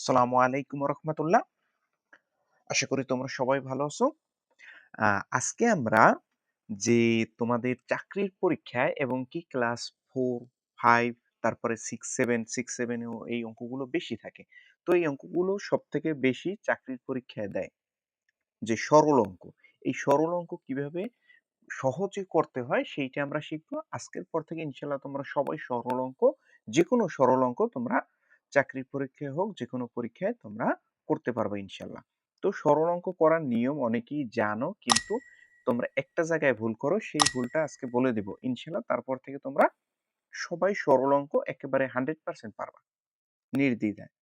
আসসালামু আলাইকুম রহমতুল্লাহ। আশা করি তোমরা সবাই ভালো আছো। আজকে আমরা যে তোমাদের চাকরির পরীক্ষায় এবং কি ক্লাস ফোর ফাইভ তারপরে সিক্স সেভেন সিক্স সেভেনেও এই অঙ্কগুলো বেশি থাকে, তো এই অঙ্কগুলো সব থেকে বেশি চাকরির পরীক্ষায় দেয় যে সরল অঙ্ক। এই সরল অঙ্ক কীভাবে সহজে করতে হয় সেইটা আমরা শিখব। আজকের পর থেকে ইনশাল্লাহ তোমরা সবাই সরল অঙ্ক যে কোনো সরল অঙ্ক তোমরা চাকরির পরীক্ষায় হোক যে কোনো পরীক্ষায় তোমরা করতে পারবে ইনশাল্লাহ। তো সরল অঙ্ক করার নিয়ম অনেকেই জানো, কিন্তু তোমরা একটা জায়গায় ভুল করো, সেই ভুলটা আজকে বলে দেব। ইনশাল্লাহ তারপর থেকে তোমরা সবাই সরল অঙ্ক একেবারে হান্ড্রেড পার্সেন্ট পারবা। নির্দ্বিধায়।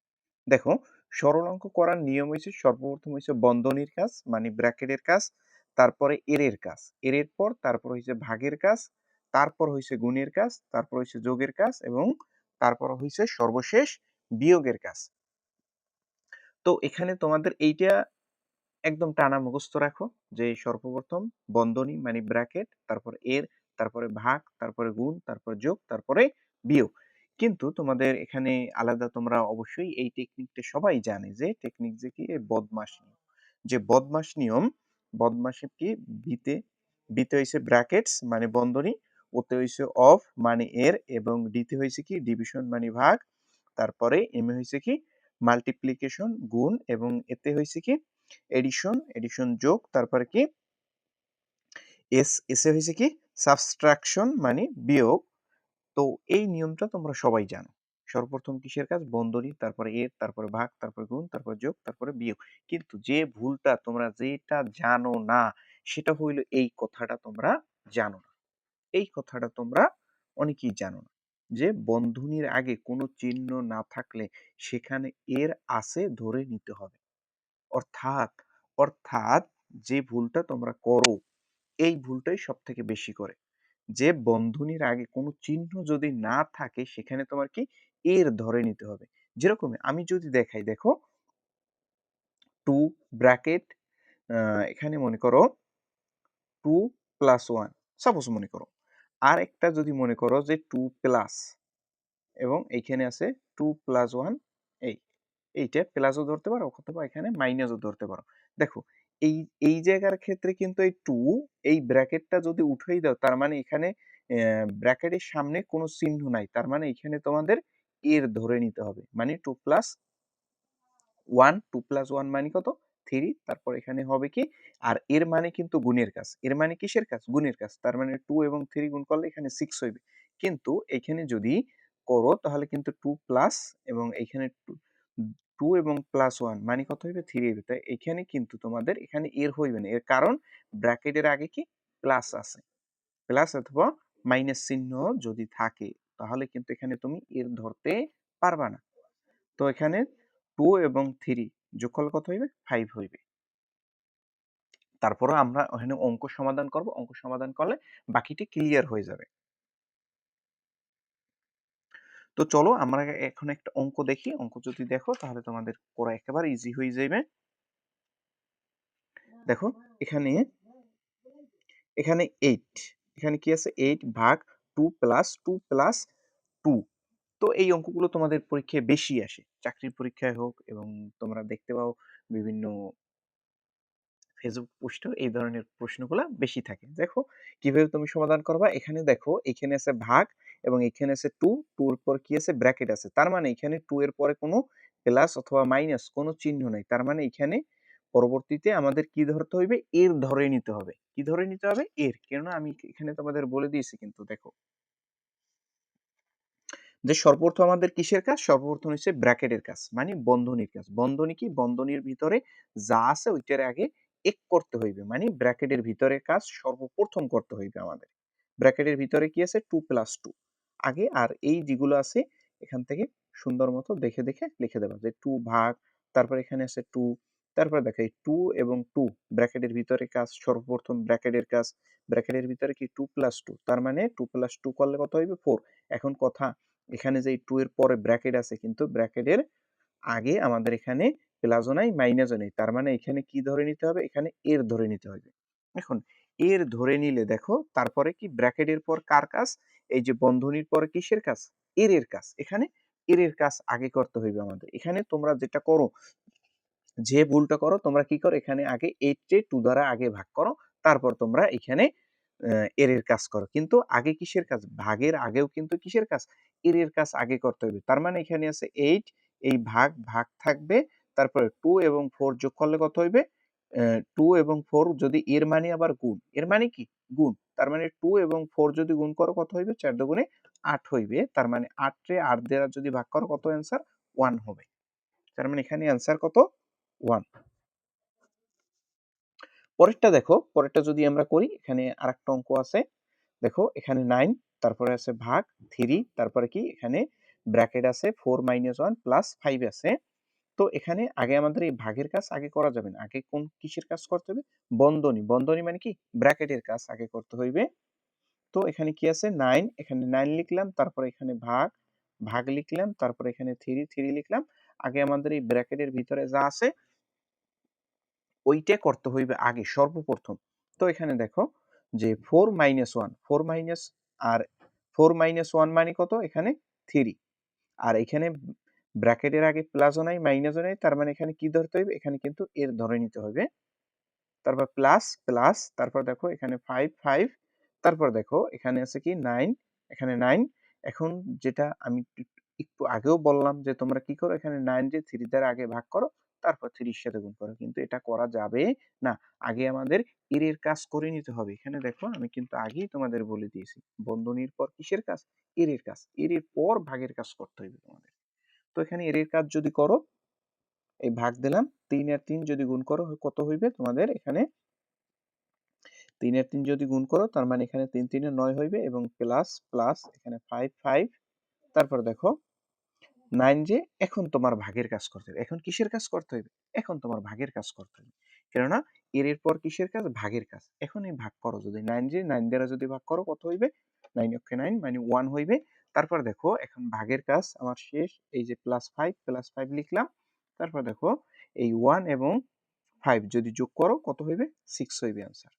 দেখো, সরল অঙ্ক করার নিয়ম হয়েছে সর্বপ্রথম হয়েছে বন্ধনীর কাজ মানে ব্র্যাকেটের কাজ, তারপরে এরের কাজ। এরের পর তারপর হয়েছে ভাগের কাজ, তারপর হয়েছে গুণের কাজ, তারপর হয়েছে যোগের কাজ এবং তারপর হয়েছে সর্বশেষ বিয়োগের কাজ। তো এখানে তোমাদের এইটা একদম টানা মুখস্থ রাখো যে সর্বপ্রথম বন্ধনী মানে ব্র্যাকেট তারপর এর, তারপরে ভাগ, তারপরে গুণ, তারপর যোগ, তারপরে বিয়োগ। কিন্তু তোমাদের এখানে আলাদা তোমরা অবশ্যই এই টেকনিকটা সবাই জানে যে টেকনিক যে কি? বদমাস নিয়ম। যে বদমাস নিয়ম, বদমাস কি? বিতে বিতে হয়েছে ব্র্যাকেটস মানে বন্ধনী, ওতে হয়েছে অফ মানে এর এবং ডিতে হয়েছে কি? ডিভিশন মানে ভাগ তারপরে এম এ হয়েছে কি মাল্টিপ্লিকেশন গুণ এবং এতে হয়েছে কি এডিশন এডিশন যোগ, তারপরে কি এস এসে হয়েছে কি সাবস্ট্রাকশন মানে বিয়োগ। তো এই নিয়মটা তোমরা সবাই জানো। সর্বপ্রথম কিসের কাজ? বন্ধনী, তারপরে এর, তারপরে ভাগ, তারপরে গুণ, তারপরে যোগ, তারপরে বিয়োগ। কিন্তু যে ভুলটা তোমরা যেটা জানো না, সেটা হইল এই কথাটা তোমরা জানো না। এই কথাটা তোমরা অনেকেই জানো না। যে বন্ধনীর আগে কোনো চিহ্ন না থাকলে সেখানে এর আছে ধরে নিতে হবে। অর্থাৎ অর্থাৎ যে ভুলটা তোমরা করো, এই ভুলটাই সব থেকে বেশি করে। যে বন্ধনীর আগে কোনো চিহ্ন যদি না থাকে, সেখানে তোমার কি এর ধরে নিতে হবে। যেরকম আমি যদি দেখাই, দেখো, টু ব্র্যাকেট এখানে মনে করো, টু প্লাস ওয়ান, সাপোজ মনে করো আর একটা যদি মনে করো যে টু প্লাস এবং এইখানে আছে টু প্লাস ওয়ান এই, এইটা প্লাসও ধরতে পারো অথবা এখানে মাইনাসও ধরতে পারো। দেখো, এই এই জায়গার ক্ষেত্রে কিন্তু এই টু এই ব্র্যাকেটটা যদি উঠেই দাও, তার মানে এখানে ব্র্যাকেটের সামনে কোনো চিহ্ন নাই, তার মানে এখানে তোমাদের এর ধরে নিতে হবে। মানে two plus one two plus one মানে কত? থ্রি, তারপর এখানে হবে কি? আর এর মানে কিন্তু গুণের কাজ। এর মানে কিসের কাজ? গুণের কাজ। তার মানে টু এবং থ্রি গুণ করলে এখানে সিক্স হইবে। কিন্তু এখানে যদি করো, তাহলে কিন্তু টু প্লাস এবং এখানে টু এবং প্লাস ওয়ান মানে কত হইবে? থ্রি হইবে। তাই এখানে কিন্তু তোমাদের এখানে এর হইবে না। এর কারণ ব্র্যাকেটের আগে কি? প্লাস আছে। প্লাস অথবা মাইনাস চিহ্ন যদি থাকে, তাহলে কিন্তু এখানে তুমি এর ধরতে পারবা না। তো এখানে টু এবং থ্রি যোগফল কত হইবে? ফাইভ হইবে। তারপরে আমরা ওখানে অঙ্ক সমাধান করব। অঙ্ক সমাধান করলে বাকিটি ক্লিয়ার হয়ে যাবে। তো চলো আমরা এখন একটা অঙ্ক দেখি। অঙ্ক যদি দেখো তাহলে তোমাদের করা একেবারে ইজি হয়ে যাবে দেখো, এখানে এখানে এইট এখানে কি আছে? এইট ভাগ two plus two plus two তো এই অঙ্কগুলো তোমাদের পরীক্ষায় বেশি আসে। চাকরির পরীক্ষায় হোক এবং তোমরা দেখতে পাও বিভিন্ন ফেসবুক পোস্টেও এই ধরনের প্রশ্নগুলো বেশি থাকে। দেখো, কীভাবে তুমি সমাধান করবা? এখানে দেখো, এখানে আছে ভাগ এবং এখানে আছে টু টুর পর কি আছে? ব্র্যাকেট আছে। তার মানে এখানে টু এর পরে কোনো প্লাস অথবা মাইনাস কোনো চিহ্ন নাই। তার মানে এখানে পরবর্তীতে আমাদের কি ধরতে হইবে? এর ধরে নিতে হবে। কি ধরে নিতে হবে? এর। কেননা আমি এখানে তোমাদের বলে দিয়েছি কিন্তু দেখো। যে সর্বপ্রথম আমাদের কিসের কাজ? সর্বপ্রথম হচ্ছে ব্র্যাকেটের কাজ মানে বন্ধনীর কাজ। বন্ধনী কি? বন্ধনীর ভিতরে যা আছে ওইটার আগে এক করতে হইবে মানে ব্র্যাকেটের ভিতরে কাজ সর্বপ্রথম করতে হইবে আমাদের। ব্র্যাকেটের ভিতরে কি আছে? টু প্লাস টু আগে আর এই যেগুলো আছে, এখান থেকে সুন্দর মতো দেখে দেখে লিখে দেবা যে টু ভাগ, তারপর এখানে আছে টু তারপর দেখো এই টু এবং টু ব্র্যাকেটের ভিতরে কাজ, সর্বপ্রথম ব্র্যাকেটের কাজ, ব্র্যাকেটের ভিতরে কি টু প্লাস টু তার মানে টু প্লাস টু করলে কত হইবে? ফোর এখন কথা এখানে যে টু এর পরে ব্র্যাকেট আছে কিন্তু ব্র্যাকেটের আগে আমাদের এখানে প্লাসও নাই মাইনাসও নেই। তার মানে এখানে কি ধরে নিতে হবে? এখানে এর ধরে নিতে হবে। এখন এর ধরে নিলে দেখো, তারপরে কি ব্র্যাকেটের পর কার কাজ? এই যে বন্ধনীর পরে কিসের কাজ? এর এর কাজ। এখানে এর এর কাজ আগে করতে হইবে আমাদের। এখানে তোমরা যেটা করো, যে ভুলটা করো, তোমরা কি করো? এখানে আগে এইট টু দ্বারা আগে ভাগ করো। তারপর তোমরা এখানে এর এর কাজ করো। কিন্তু আগে কিসের কাজ? ভাগের আগেও কিন্তু কিসের কাজ? এর এর কাজ আগে করতে হবে। তার মানে এখানে আছে এইট এই ভাগ ভাগ থাকবে। তারপরে টু এবং ফোর যোগ করলে কত হইবে? টু এবং ফোর যদি এর মানে আবার গুণ। এর মানে কি? গুণ। তার মানে টু এবং ফোর যদি গুণ করো কত হইবে? চার দুগুণে আট হইবে। তার মানে আটে আট দ্বারা যদি ভাগ করো কত অ্যান্সার ওয়ান হবে। তার মানে এখানে অ্যান্সার কত? ওয়ান পরেরটা দেখো, পরেরটা যদি আমরা করি, এখানে আরেকটা অঙ্ক আছে। দেখো, এখানে নাইন তারপরে আছে ভাগ থ্রি তারপরে কি? এখানে ব্র্যাকেট আছে four minus one plus five আছে। তো এখানে আগে আমাদের এই ভাগের কাজ আগে করা যাবে না। আগে কোন কিসের কাজ করতে হবে? বন্ধনী। বন্ধনী মানে কি? ব্র্যাকেটের কাজ আগে করতে হইবে। তো এখানে কি আছে? নাইন এখানে নাইন লিখলাম, তারপরে এখানে ভাগ ভাগ লিখলাম, তারপরে এখানে থ্রি থ্রি লিখলাম। আগে আমাদের এই ব্র্যাকেটের ভিতরে যা আছে ওইটা করতে হইবে আগে সর্বপ্রথম। তো এখানে দেখো যে four minus one four minus আর ফোর মাইনাস ওয়ান মানে কত? এখানে থ্রি আর এখানে ব্র্যাকেটের আগে প্লাসও নাই মাইনাসও নাই, তার মানে এখানে কি ধরতে হবে এখানে কিন্তু এর ধরে নিতে হবে তারপর প্লাস প্লাস তারপর দেখো এখানে ফাইভ ফাইভ তারপর দেখো এখানে আছে কি নাইন এখানে নাইন এখন যেটা আমি একটু আগেও বললাম যে, তোমরা কি করো? এখানে নাইন যে থ্রি দ্বারা আগে ভাগ করো, তারপর থ্রির সাথে গুণ করো। কিন্তু এটা করা যাবে না। আগে আমাদের এর এর কাজ করে নিতে হবে। এখানে দেখো, আমি কিন্তু আগেই তোমাদের বলে দিয়েছি, বন্ধনীর পর কিসের কাজ? এর এর কাজ। এর এর পর ভাগের কাজ করতে হবে তোমাদের। তো এখানে এর এর কাজ যদি করো, এই ভাগ দিলাম, তিন আর তিন যদি গুণ করো কত হইবে তোমাদের এখানে? তিন আর তিন যদি গুণ করো, তার মানে এখানে তিন তিনে নয় হইবে এবং প্লাস প্লাস এখানে ফাইভ ফাইভ তারপর দেখো নাইন যে, এখন তোমার ভাগের কাজ করতে হবে। এখন কিসের কাজ করতে হবে? এখন তোমার ভাগের কাজ করতে হবে। কেননা, এর এর পর কিসের কাজ? ভাগের কাজ। এখন এই ভাগ করো। যদি নাইন যে, নাইন দ্বারা যদি ভাগ করো, কত হইবে? নাইন অক্ষে নাইন মানে ওয়ান হইবে। তারপর দেখো, এখন ভাগের কাজ আমার শেষ। এই যে প্লাস ফাইভ প্লাস ফাইভ লিখলাম। তারপর দেখো, এই ওয়ান এবং ফাইভ যদি যোগ করো, কত হইবে? সিক্স হইবে আনসার